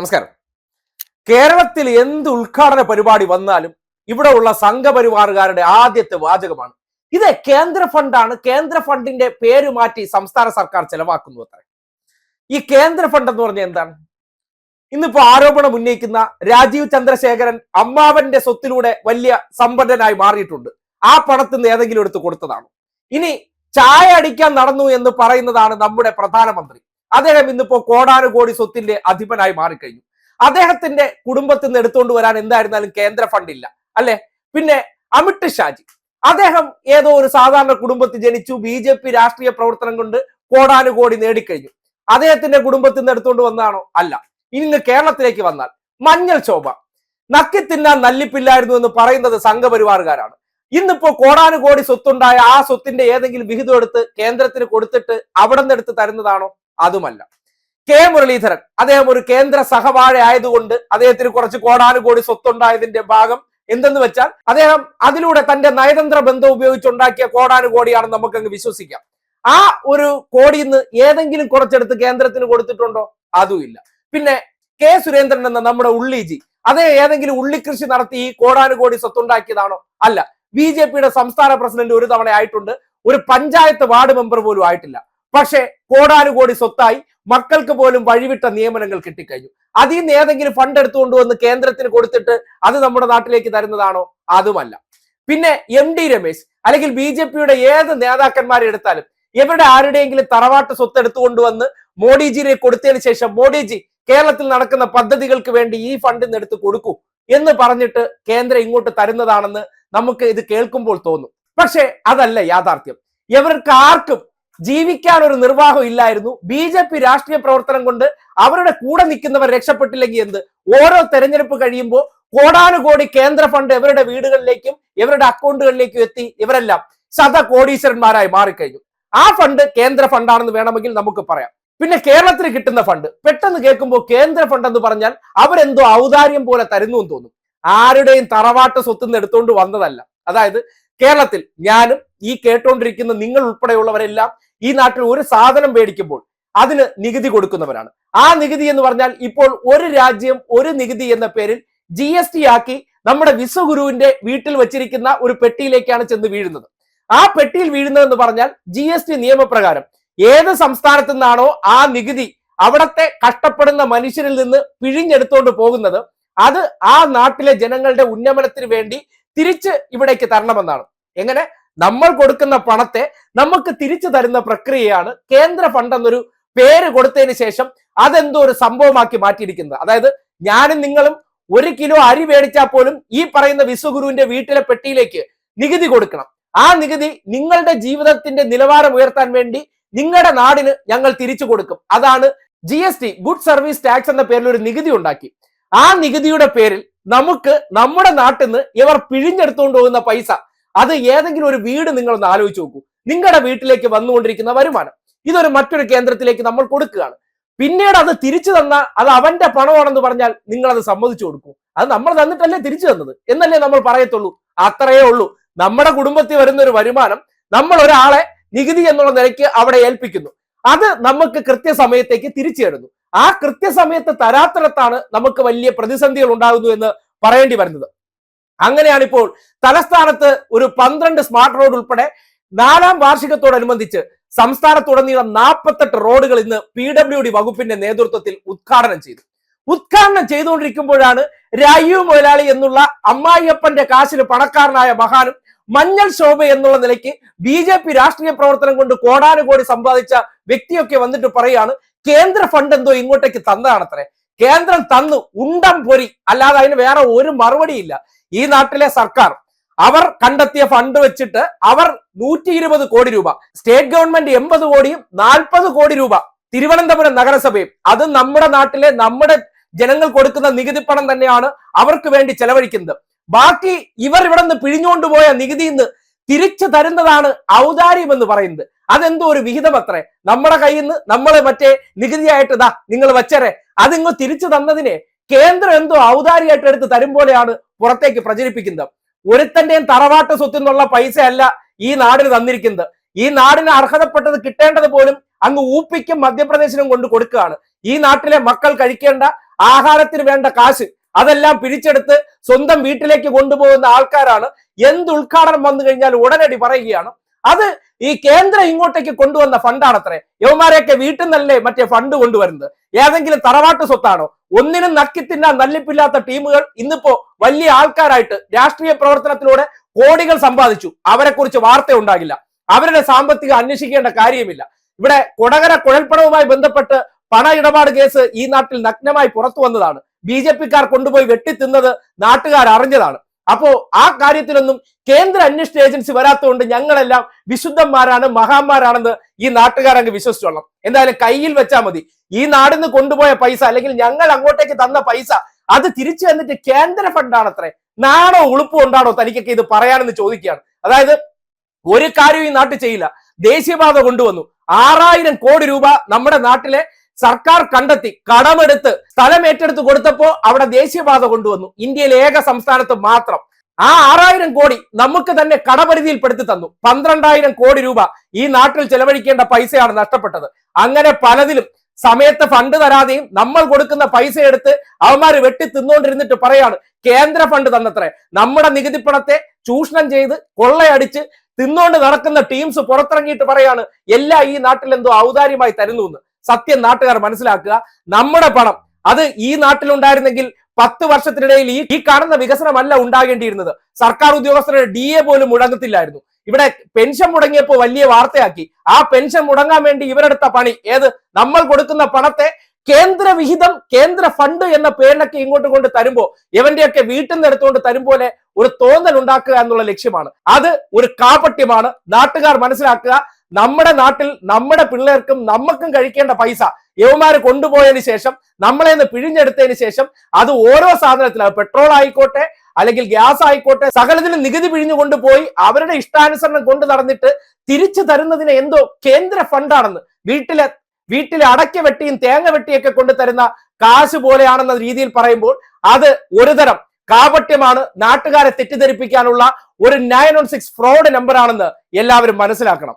നമസ്കാരം. കേരളത്തിൽ എന്ത് ഉദ്ഘാടന പരിപാടി വന്നാലും ഇവിടെ ഉള്ള സംഘപരിവാറുകാരുടെ ആദ്യത്തെ വാചകമാണ്. ഇത് കേന്ദ്ര ഫണ്ടാണ് കേന്ദ്ര ഫണ്ടിന്റെ പേര് മാറ്റി സംസ്ഥാന സർക്കാർ ചെലവാക്കുന്നു അത്ര. ഈ കേന്ദ്ര ഫണ്ട് എന്ന് പറഞ്ഞാൽ എന്താണ്? ഇന്നിപ്പോ ആരോപണം ഉന്നയിക്കുന്ന രാജീവ് ചന്ദ്രശേഖരൻ അമ്മാവന്റെ സ്വത്തിലൂടെ വലിയ സമ്പന്നനായി മാറിയിട്ടുണ്ട്. ആ പണത്തിൽ നിന്ന് ഏതെങ്കിലും എടുത്ത് കൊടുത്തതാണ്. ഇനി ചായ അടിക്കാൻ നടന്നു എന്ന് പറയുന്നതാണ് നമ്മുടെ പ്രധാനമന്ത്രി. അദ്ദേഹം ഇന്നിപ്പോ കോടാനുകോടി സ്വത്തിന്റെ അധിപനായി മാറിക്കഴിഞ്ഞു. അദ്ദേഹത്തിന്റെ കുടുംബത്തിൽ നിന്ന് എടുത്തുകൊണ്ട് വരാൻ എന്തായിരുന്നാലും കേന്ദ്ര ഫണ്ട് ഇല്ല അല്ലെ? പിന്നെ അമിത് ഷാജി. അദ്ദേഹം ഏതോ ഒരു സാധാരണ കുടുംബത്തിൽ ജനിച്ചു ബി ജെ പി രാഷ്ട്രീയ പ്രവർത്തനം കൊണ്ട് കോടാനുകോടി നേടിക്കഴിഞ്ഞു. അദ്ദേഹത്തിന്റെ കുടുംബത്തിൽ നിന്ന് എടുത്തുകൊണ്ട് വന്നതാണോ? അല്ല. ഇന്ന് കേരളത്തിലേക്ക് വന്നാൽ മഞ്ഞൾ ശോഭ. നക്കി തിന്നാൻ നല്ലിപ്പില്ലായിരുന്നു എന്ന് പറയുന്നത് സംഘപരിവാറുകാരാണ്. ഇന്നിപ്പോ കോടാനുകോടി സ്വത്തുണ്ടായ ആ സ്വത്തിന്റെ ഏതെങ്കിലും വിഹിതം എടുത്ത് കേന്ദ്രത്തിന് കൊടുത്തിട്ട് അവിടെ നിന്ന് എടുത്ത് തരുന്നതാണോ? അതുമല്ല. കെ മുരളീധരൻ അദ്ദേഹം ഒരു കേന്ദ്ര സഹവാഴ ആയതുകൊണ്ട് അദ്ദേഹത്തിന് കുറച്ച് കോടാനുകോടി സ്വത്തുണ്ടായതിന്റെ ഭാഗം എന്തെന്ന് വെച്ചാൽ അദ്ദേഹം അതിലൂടെ തന്റെ നയതന്ത്ര ബന്ധം ഉപയോഗിച്ചുണ്ടാക്കിയ കോടാനുകോടിയാണെന്ന് നമുക്കങ്ങ് വിശ്വസിക്കാം. ആ ഒരു കോടിയിൽ നിന്ന് ഏതെങ്കിലും കുറച്ചെടുത്ത് കേന്ദ്രത്തിന് കൊടുത്തിട്ടുണ്ടോ? അതുമില്ല. പിന്നെ കെ സുരേന്ദ്രൻ എന്ന നമ്മുടെ ഉള്ളിജി അതേ ഏതെങ്കിലും ഉള്ളിക്കൃഷി നടത്തി ഈ കോടാനുകോടി സ്വത്തുണ്ടാക്കിയതാണോ? അല്ല. ബി ജെ പിയുടെ സംസ്ഥാന പ്രസിഡന്റ് ഒരു തവണ ആയിട്ടുണ്ട്. ഒരു പഞ്ചായത്ത് വാർഡ് മെമ്പർ പോലും ആയിട്ടില്ല. പക്ഷേ കോടാനുകോടി സ്വത്തായി മക്കൾക്ക് പോലും വഴിവിട്ട നിയമനങ്ങൾ കിട്ടിക്കഴിഞ്ഞു. അതിൽ നിന്ന് ഏതെങ്കിലും ഫണ്ട് എടുത്തുകൊണ്ടുവന്ന് കേന്ദ്രത്തിന് കൊടുത്തിട്ട് അത് നമ്മുടെ നാട്ടിലേക്ക് തരുന്നതാണോ? അതുമല്ല. പിന്നെ എം ഡി രമേശ് അല്ലെങ്കിൽ ബി ജെ പിയുടെ ഏത് നേതാക്കന്മാരെ എടുത്താലും എവിടെ ആരുടെയെങ്കിലും തറവാട്ട് സ്വത്ത് എടുത്തുകൊണ്ടുവന്ന് മോഡിജിയെ കൊടുത്തതിന് ശേഷം മോഡിജി കേരളത്തിൽ നടക്കുന്ന പദ്ധതികൾക്ക് വേണ്ടി ഈ ഫണ്ടിൽ നിന്ന് എടുത്ത് കൊടുക്കൂ എന്ന് പറഞ്ഞിട്ട് കേന്ദ്രം ഇങ്ങോട്ട് തരുന്നതാണെന്ന് നമുക്ക് ഇത് കേൾക്കുമ്പോൾ തോന്നും. പക്ഷേ അതല്ല യാഥാർത്ഥ്യം. ഇവർക്ക് ആർക്കും ജീവിക്കാൻ ഒരു നിർവാഹം ഇല്ലായിരുന്നു. ബി ജെ പി രാഷ്ട്രീയ പ്രവർത്തനം കൊണ്ട് അവരുടെ കൂടെ നിൽക്കുന്നവർ രക്ഷപ്പെട്ടില്ലെങ്കിൽ എന്ത്? ഓരോ തെരഞ്ഞെടുപ്പ് കഴിയുമ്പോൾ കോടാനുകോടി കേന്ദ്ര ഫണ്ട് ഇവരുടെ വീടുകളിലേക്കും ഇവരുടെ അക്കൗണ്ടുകളിലേക്കും എത്തി ഇവരെല്ലാം ശത കോടീശ്വരന്മാരായി മാറിക്കഴിഞ്ഞു. ആ ഫണ്ട് കേന്ദ്ര ഫണ്ടാണെന്ന് വേണമെങ്കിൽ നമുക്ക് പറയാം. പിന്നെ കേരളത്തിന് കിട്ടുന്ന ഫണ്ട്. പെട്ടെന്ന് കേൾക്കുമ്പോൾ കേന്ദ്ര ഫണ്ട് എന്ന് പറഞ്ഞാൽ അവരെന്തോ ഔദാര്യം പോലെ തരുന്നു എന്ന് തോന്നും. ആരുടെയും തറവാട്ട് സ്വത്ത് നിന്ന് എടുത്തുകൊണ്ട് വന്നതല്ല. അതായത് കേരളത്തിൽ ഞാനും ഈ കേട്ടോണ്ടിരിക്കുന്ന നിങ്ങൾ ഉൾപ്പെടെയുള്ളവരെല്ലാം ഈ നാട്ടിൽ ഒരു സാധനം മേടിക്കുമ്പോൾ അതിന് നികുതി കൊടുക്കുന്നവരാണ്. ആ നികുതി എന്ന് പറഞ്ഞാൽ ഇപ്പോൾ ഒരു രാജ്യം ഒരു നികുതി എന്ന പേരിൽ ജി എസ് ടി ആക്കി നമ്മുടെ വിശ്വഗുരുവിന്റെ വീട്ടിൽ വച്ചിരിക്കുന്ന ഒരു പെട്ടിയിലേക്കാണ് ചെന്ന് വീഴുന്നത്. ആ പെട്ടിയിൽ വീഴുന്നതെന്ന് പറഞ്ഞാൽ ജി എസ് ടി നിയമപ്രകാരം ഏത് സംസ്ഥാനത്തു നിന്നാണോ ആ നികുതി അവിടത്തെ കഷ്ടപ്പെടുന്ന മനുഷ്യരിൽ നിന്ന് പിഴിഞ്ഞെടുത്തുകൊണ്ട് പോകുന്നത് അത് ആ നാട്ടിലെ ജനങ്ങളുടെ ഉന്നമനത്തിന് വേണ്ടി തിരിച്ച് ഇവിടേക്ക് തരണമെന്നാണ്. എങ്ങനെ? നമ്മൾ കൊടുക്കുന്ന പണത്തെ നമുക്ക് തിരിച്ചു തരുന്ന പ്രക്രിയയാണ് കേന്ദ്ര ഫണ്ട് എന്നൊരു പേര് കൊടുത്തതിന് ശേഷം അതെന്തോ ഒരു സംഭവമാക്കി മാറ്റിയിരിക്കുന്നത്. അതായത് ഞാനും നിങ്ങളും ഒരു കിലോ അരി മേടിച്ചാൽ പോലും ഈ പറയുന്ന വിശ്വഗുരുവിന്റെ വീട്ടിലെ പെട്ടിയിലേക്ക് നികുതി കൊടുക്കണം. ആ നികുതി നിങ്ങളുടെ ജീവിതത്തിന്റെ നിലവാരം ഉയർത്താൻ വേണ്ടി നിങ്ങളുടെ നാടിന് ഞങ്ങൾ തിരിച്ചു കൊടുക്കും. അതാണ് G S T good service tax എന്ന പേരിൽ ഒരു നികുതി ഉണ്ടാക്കി. ആ നികുതിയുടെ പേരിൽ നമുക്ക് നമ്മുടെ നാട്ടിൽ നിന്ന് ഇവർ പിഴിഞ്ഞെടുത്തുകൊണ്ട് പോകുന്ന പൈസ അത് ഏതെങ്കിലും ഒരു വീട് നിങ്ങളൊന്ന് ആലോചിച്ച് നോക്കൂ. നിങ്ങളുടെ വീട്ടിലേക്ക് വന്നുകൊണ്ടിരിക്കുന്ന വരുമാനം. ഇതൊരു മറ്റൊരു കേന്ദ്രത്തിലേക്ക് നമ്മൾ കൊടുക്കുകയാണ്. പിന്നീട് അത് തിരിച്ചു തന്ന അത് അവന്റെ പണമാണെന്ന് പറഞ്ഞാൽ നിങ്ങൾ അത് സമ്മതിച്ചു കൊടുക്കും. അത് നമ്മൾ തന്നിട്ടല്ലേ തിരിച്ചു തന്നത്. എന്നല്ലേ നമ്മൾ പറയത്തുള്ളൂ? അത്രയേ ഉള്ളൂ. നമ്മുടെ കുടുംബത്തിൽ വരുന്ന ഒരു വരുമാനം നമ്മൾ ഒരാളെ നികുതി എന്നുള്ള നിലയ്ക്ക് അവിടെ ഏൽപ്പിക്കുന്നു. അത് നമുക്ക് കൃത്യസമയത്തേക്ക് തിരിച്ചു തരുന്നു. ആ കൃത്യസമയത്ത് തരാത്തിടത്താണ് നമുക്ക് വലിയ പ്രതിസന്ധികൾ ഉണ്ടാകുന്നു എന്ന് പറയേണ്ടി വരുന്നത്. അങ്ങനെയാണ് ഇപ്പോൾ തലസ്ഥാനത്ത് ഒരു പന്ത്രണ്ട് സ്മാർട്ട് റോഡ് ഉൾപ്പെടെ നാലാം വാർഷികത്തോടനുബന്ധിച്ച് സംസ്ഥാനത്തുടനീളം നാൽപ്പത്തെട്ട് റോഡുകൾ ഇന്ന് പി ഡബ്ല്യു ഡി വകുപ്പിന്റെ നേതൃത്വത്തിൽ ഉദ്ഘാടനം ചെയ്തു. ഉദ്ഘാടനം ചെയ്തുകൊണ്ടിരിക്കുമ്പോഴാണ് രായു മുതലാളി എന്നുള്ള അമ്മായിയപ്പന്റെ കാശിന് പണക്കാരനായ മഹാനും മഞ്ഞൾ ശോഭ എന്നുള്ള നിലയ്ക്ക് ബി ജെ പി രാഷ്ട്രീയ പ്രവർത്തനം കൊണ്ട് കോടാനുകോടി സമ്പാദിച്ച വ്യക്തിയൊക്കെ വന്നിട്ട് പറയാണ് കേന്ദ്ര ഫണ്ട് എന്തോ ഇങ്ങോട്ടേക്ക് തന്നതാണത്രേ. കേന്ദ്രം തന്നു ഉണ്ടം പൊരി. അല്ലാതെ അതിന് വേറെ ഒരു മറുപടിയില്ല. ഈ നാട്ടിലെ സർക്കാർ അവർ കണ്ടെത്തിയ ഫണ്ട് വെച്ചിട്ട് അവർ നൂറ്റി ഇരുപത് കോടി രൂപ സ്റ്റേറ്റ് ഗവൺമെന്റ് എൺപത് കോടിയും നാൽപ്പത് കോടി രൂപ തിരുവനന്തപുരം നഗരസഭയും അത് നമ്മുടെ നാട്ടിലെ നമ്മുടെ ജനങ്ങൾ കൊടുക്കുന്ന നികുതി പണം തന്നെയാണ് അവർക്ക് വേണ്ടി ചെലവഴിക്കുന്നത്. ബാക്കി ഇവർ ഇവിടെ നിന്ന് പിഴിഞ്ഞുകൊണ്ടുപോയ നികുതിയിൽ നിന്ന് തിരിച്ചു തരുന്നതാണ് ഔദാര്യം എന്ന് പറയുന്നത്. അതെന്തോ ഒരു വിഹിതം അത്രേ. നമ്മുടെ കയ്യിൽ നിന്ന് നമ്മളെ മറ്റേ നികുതിയായിട്ട് ഇതാ നിങ്ങൾ വെച്ചരെ. അതിങ്ങ് തിരിച്ചു തന്നതിനെ കേന്ദ്രം എന്തോ ഔദാരിയായിട്ട് എടുത്ത് തരും പോലെയാണ് പുറത്തേക്ക് പ്രചരിപ്പിക്കുന്നത്. ഒരുത്തന്റെയും തറവാട്ട് സ്വത്തിൽ നിന്നുള്ള പൈസ അല്ല ഈ നാടിന് തന്നിരിക്കുന്നത്. ഈ നാടിന് അർഹതപ്പെട്ടത് കിട്ടേണ്ടത് പോലും അങ്ങ് ഊപ്പിക്കും മധ്യപ്രദേശിനും കൊണ്ട് കൊടുക്കുകയാണ്. ഈ നാട്ടിലെ മക്കൾ കഴിക്കേണ്ട ആഹാരത്തിന് വേണ്ട കാശ് അതെല്ലാം പിരിച്ചെടുത്ത് സ്വന്തം വീട്ടിലേക്ക് കൊണ്ടുപോകുന്ന ആൾക്കാരാണ്. എന്ത് ഉദ്ഘാടനം വന്നു കഴിഞ്ഞാൽ ഉടനടി പറയുകയാണ്. അത് ഈ കേന്ദ്രം ഇങ്ങോട്ടേക്ക് കൊണ്ടുവന്ന ഫണ്ടാണത്രേ യവന്മാരെയൊക്കെ വീട്ടിൽ നിന്നല്ലേ മറ്റേ ഫണ്ട് കൊണ്ടുവരുന്നത്? ഏതെങ്കിലും തറവാട്ട് സ്വത്താണോ? ഒന്നിനും നക്കി തിന്നാൻ നല്ലിപ്പില്ലാത്ത ടീമുകൾ ഇന്നിപ്പോ വലിയ ആൾക്കാരായിട്ട് രാഷ്ട്രീയ പ്രവർത്തനത്തിലൂടെ കോടികൾ സമ്പാദിച്ചു. അവരെ കുറിച്ച് വാർത്ത ഉണ്ടാകില്ല. അവരുടെ സാമ്പത്തികം അന്വേഷിക്കേണ്ട കാര്യമില്ല. ഇവിടെ കൊടകര കുഴൽപ്പണവുമായി ബന്ധപ്പെട്ട് പണ ഇടപാട് കേസ് ഈ നാട്ടിൽ നഗ്നമായി പുറത്തു വന്നതാണ്. ബി ജെ പിക്കാർ കൊണ്ടുപോയി വെട്ടിത്തിന്നത് നാട്ടുകാർ അറിഞ്ഞതാണ്. അപ്പോ ആ കാര്യത്തിലൊന്നും കേന്ദ്ര അന്വേഷണ ഏജൻസി വരാത്തതുകൊണ്ട് ഞങ്ങളെല്ലാം വിശുദ്ധന്മാരാണ് മഹാന്മാരാണെന്ന് ഈ നാട്ടുകാരങ്ങ് വിശ്വസിച്ചോളാം. എന്തായാലും കയ്യിൽ വെച്ചാൽ മതി. ഈ നാടിന്ന് കൊണ്ടുപോയ പൈസ അല്ലെങ്കിൽ ഞങ്ങൾ അങ്ങോട്ടേക്ക് തന്ന പൈസ അത് തിരിച്ചു വന്നിട്ട് കേന്ദ്ര ഫണ്ടാണത്രേ. നാണോ ഉളുപ്പോ ഉണ്ടാണോ തനിക്കൊക്കെ ഇത് പറയാനെന്ന് ചോദിക്കുകയാണ്. അതായത് ഒരു കാര്യവും ഈ നാട്ടിൽ ചെയ്യില്ല. ദേശീയപാത കൊണ്ടുവന്നു. ആറായിരം കോടി രൂപ നമ്മുടെ നാട്ടിലെ സർക്കാർ കണ്ടെത്തി കടമെടുത്ത് സ്ഥലം ഏറ്റെടുത്ത് കൊടുത്തപ്പോ അവിടെ ദേശീയപാത കൊണ്ടുവന്നു. ഇന്ത്യയിലെ ഏക സംസ്ഥാനത്ത് മാത്രം. ആ ആറായിരം കോടി നമുക്ക് തന്നെ കടപരിധിയിൽപ്പെടുത്തി തന്നു. പന്ത്രണ്ടായിരം കോടി രൂപ ഈ നാട്ടിൽ ചെലവഴിക്കേണ്ട പൈസയാണ് നഷ്ടപ്പെട്ടത്. അങ്ങനെ പലതിലും സമയത്ത് ഫണ്ട് തരാതെയും നമ്മൾ കൊടുക്കുന്ന പൈസ എടുത്ത് അവന്മാർ വെട്ടി തിന്നുകൊണ്ടിരുന്നിട്ട് പറയാണ് കേന്ദ്ര ഫണ്ട് തന്നത്രേ. നമ്മുടെ നികുതി പണത്തെ ചൂഷണം ചെയ്ത് കൊള്ളയടിച്ച് തിന്നുകൊണ്ട് നടക്കുന്ന ടീംസ് പുറത്തിറങ്ങിയിട്ട് പറയാണ് എല്ലാം ഈ നാട്ടിൽ എന്തോ ഔദാര്യമായി തരുന്നു എന്ന്. സത്യം നാട്ടുകാർ മനസ്സിലാക്കുക നമ്മുടെ പണം അത് ഈ നാട്ടിലുണ്ടായിരുന്നെങ്കിൽ പത്ത് വർഷത്തിനിടയിൽ ഈ ഈ കാണുന്ന വികസനമല്ല ഉണ്ടാകേണ്ടിയിരുന്നത്. സർക്കാർ ഉദ്യോഗസ്ഥരുടെ ഡി എ പോലും മുടങ്ങത്തില്ലായിരുന്നു. ഇവിടെ പെൻഷൻ മുടങ്ങിയപ്പോൾ വലിയ വാർത്തയാക്കി. ആ പെൻഷൻ മുടങ്ങാൻ വേണ്ടി ഇവരെടുത്ത പണി ഏത്? നമ്മൾ കൊടുക്കുന്ന പണത്തെ കേന്ദ്ര വിഹിതം കേന്ദ്ര ഫണ്ട് എന്ന പേരിലൊക്കെ ഇങ്ങോട്ട് കൊണ്ട് തരുമ്പോ ഇവന്റെയൊക്കെ വീട്ടിൽ നിന്ന് എടുത്തുകൊണ്ട് തരുമ്പോലെ ഒരു തോന്നൽ ഉണ്ടാക്കുക എന്നുള്ള ലക്ഷ്യമാണ്. അത് ഒരു കാപട്യമാണ്. നാട്ടുകാർ മനസ്സിലാക്കുക നമ്മുടെ നാട്ടിൽ നമ്മുടെ പിള്ളേർക്കും നമുക്കും കഴിക്കേണ്ട പൈസ യവമാര് കൊണ്ടുപോയതിന് ശേഷം നമ്മളെ നിന്ന് പിഴിഞ്ഞെടുത്തതിന് ശേഷം അത് ഓരോ സാധനത്തിലും പെട്രോൾ ആയിക്കോട്ടെ അല്ലെങ്കിൽ ഗ്യാസ് ആയിക്കോട്ടെ സകലത്തിനും നികുതി പിഴിഞ്ഞു കൊണ്ടുപോയി അവരുടെ ഇഷ്ടാനുസരണം കൊണ്ടു നടന്നിട്ട് തിരിച്ചു തരുന്നതിന് എന്തോ കേന്ദ്ര ഫണ്ടാണെന്ന് വീട്ടിലെ വീട്ടിലെ അടയ്ക്ക വെട്ടിയും തേങ്ങ വെട്ടിയൊക്കെ കൊണ്ടു തരുന്ന കാശ് പോലെയാണെന്ന രീതിയിൽ പറയുമ്പോൾ അത് ഒരുതരം കാപട്യമാണ് നാട്ടുകാരെ തെറ്റിദ്ധരിപ്പിക്കാനുള്ള ഒരു നയൻ വൺ സിക്സ് ഫ്രോഡ് നമ്പറാണെന്ന് എല്ലാവരും മനസ്സിലാക്കണം.